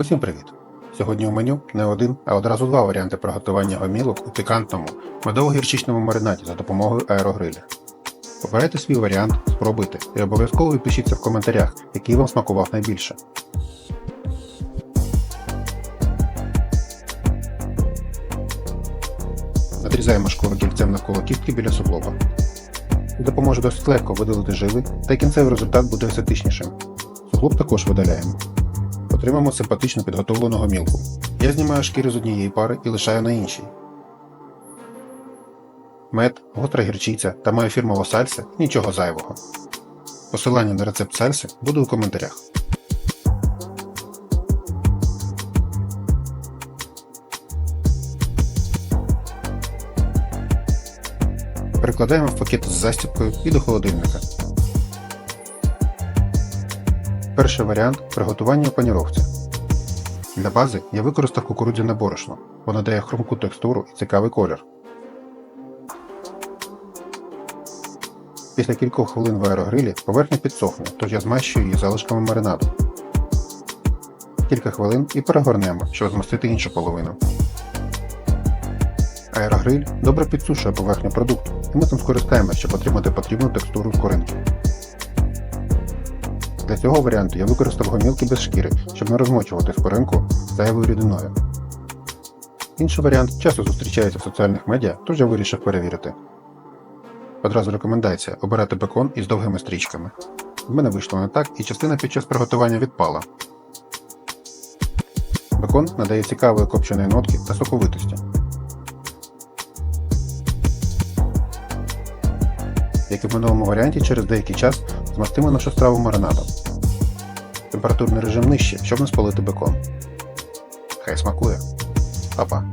Усім привіт! Сьогодні у меню не один, а одразу два варіанти приготування гомілок у пікантному медово-гірчичному маринаді за допомогою аерогриля. Обирайте свій варіант, спробуйте і обов'язково відпишіться в коментарях, який вам смакував найбільше. Надрізаємо шкуру кільцем навколо кістки біля суглоба. Допоможе досить легко видалити жили, та кінцевий результат буде естетичнішим. Суглоб також видаляємо. Отримаємо симпатично підготовлену гомілку. Я знімаю шкіри з однієї пари і лишаю на іншій. Мед, гостра гірчиця та моя фірмова сальса нічого зайвого. Посилання на рецепт сальси буде у коментарях. Перекладаємо в пакет з застіпкою і до холодильника. Перший варіант приготування у паніровці. Для бази я використав кукурудзяне борошно, воно дає хрумку текстуру і цікавий колір. Після кількох хвилин в аерогрилі поверхня підсохне, тож я змащую її залишками маринаду. Кілька хвилин і перегорнемо, щоб змастити іншу половину. Аерогриль добре підсушує поверхню продукту, і ми цим скористаємося, щоб отримати потрібну текстуру скоринки. Для цього варіанту я використав гомілки без шкіри, щоб не розмочувати скоринку зайвою рідиною. Інший варіант часто зустрічається в соціальних медіа, тож я вирішив перевірити. Одразу рекомендація обирати бекон із довгими стрічками. В мене вийшло не так, і частина під час приготування відпала. Бекон надає цікавої копченої нотки та соковитості. Як і в минулому варіанті, через деякий час змастимо нашу страву маринадом. Температурний режим нижче, щоб не спалити бекон. Хай смакує. Па-па.